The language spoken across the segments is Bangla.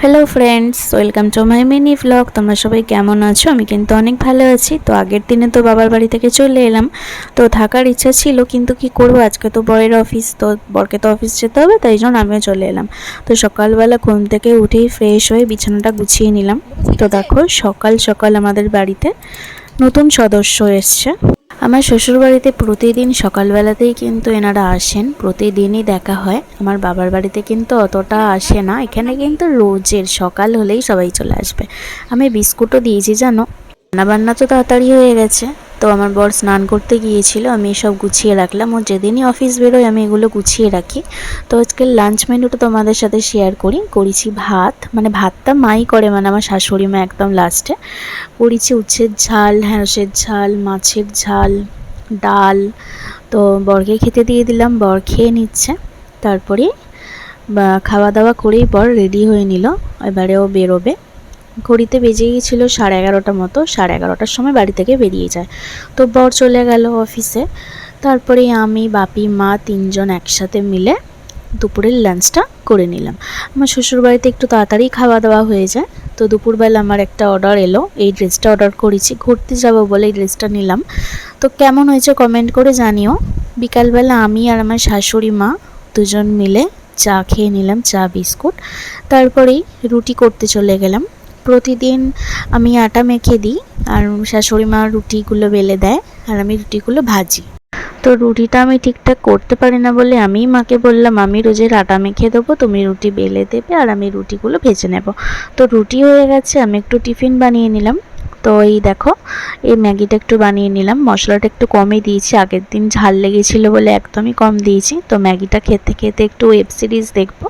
Hello friends welcome to my mini vlog তোমরা সবাই কেমন আছো? আমি কিন্তু অনেক ভালো আছি। তো আগের দিনে তো বাবার বাড়ি থেকে চলে এলাম। তো থাকার ইচ্ছা ছিল, কিন্তু কি করব? আজকে তো বরের অফিস তো বরকে তো অফিস যেতে হবে, তাই জন্য আমিও চলে এলাম। তো সকালবেলা ঘুম থেকে উঠেই ফ্রেশ হয়ে বিছানাটা গুছিয়ে নিলাম। তো দেখো, সকাল সকাল আমাদের বাড়িতে নতুন সদস্য এসছে। আমার শ্বশুরবাড়িতে প্রতিদিন সকালবেলাতেই কিন্তু এনারা আসেন। প্রতিদিনই দেখা হয়। আমার বাবার বাড়িতে কিন্তু অতটা আসে না। এখানে কিন্তু রোজের সকাল হলেই সবাই চলে আসবে। আমি বিস্কুটও দিয়েছি, জানো? রান্না বান্না তো তাড়াতাড়ি হয়ে গেছে। তো আমার বর স্নান করতে গিয়েছিল, আমি এসব গুছিয়ে রাখলাম। ও যেদিনই অফিস বেরোয়, আমি এগুলো গুছিয়ে রাখি। তো আজকে লাঞ্চ মেনুটা তোমাদের সাথে শেয়ার করি। করেছি ভাত মানে ভাতটা মাই করে মানে আমার শাশুড়ি মা একদম লাস্টে করেছি উচ্ছের ঝাল ঢ্যাঁড়সের ঝাল, মাছের ঝাল, ডাল। তো বরকে খেতে দিয়ে দিলাম, বর খেয়ে নিচ্ছে। তারপরে খাওয়া দাওয়া করেই বর রেডি হয়ে নিল। এবারেও বেরোবে। ঘড়িতে বেজে গিয়েছিল সাড়ে এগারোটা মতো, সাড়ে এগারোটার সময় বাড়ি থেকে বেরিয়ে যায়। তো বর চলে গেল অফিসে। তারপরে আমি, বাপি, মা তিনজন একসাথে মিলে দুপুরের লাঞ্চটা করে নিলাম। আমার শ্বশুরবাড়িতে একটু তাড়াতাড়ি খাওয়া দাওয়া হয়ে যায়। তো দুপুরবেলা আমার একটা অর্ডার এলো, এই ড্রেসটা অর্ডার করেছি। ঘুরতে যাব বলে এই ড্রেসটা নিলাম। তো কেমন হয়েছে কমেন্ট করে জানিও। বিকালবেলা আমি আর আমার শাশুড়ি মা দুজন মিলে চা খেয়ে নিলাম, চা, বিস্কুট। তারপরেই রুটি করতে চলে গেলাম। প্রতিদিন আমি আটা মেখে দিই আর শাশুড়ি মা রুটিগুলো বেলে দেয় আর আমি রুটিগুলো ভাজি। তো রুটিটা আমি ঠিকঠাক করতে পারি না বলে আমি মাকে বললাম, আমি রোজের আটা মেখে দেবো, তুমি রুটি বেলে দেবে আর আমি রুটিগুলো ভেজে নেব। তো রুটি হয়ে গেছে, আমি একটু টিফিন বানিয়ে নিলাম। তো এই দেখো, এই ম্যাগিটা একটু বানিয়ে নিলাম। মশলাটা একটু কমই দিয়েছি, আগের দিন ঝাল লেগেছিলো বলে একদমই কম দিয়েছি। তো ম্যাগিটা খেতে খেতে একটু ওয়েব সিরিজ দেখব।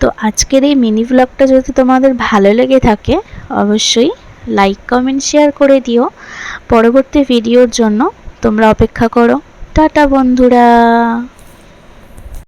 তো আজকের এই মিনি ব্লগটা যদি তোমাদের ভালো লেগে থাকে, অবশ্যই লাইক কমেন্ট শেয়ার করে দিও। পরবর্তী ভিডিওর জন্য তোমরা অপেক্ষা করো। টাটা বন্ধুরা!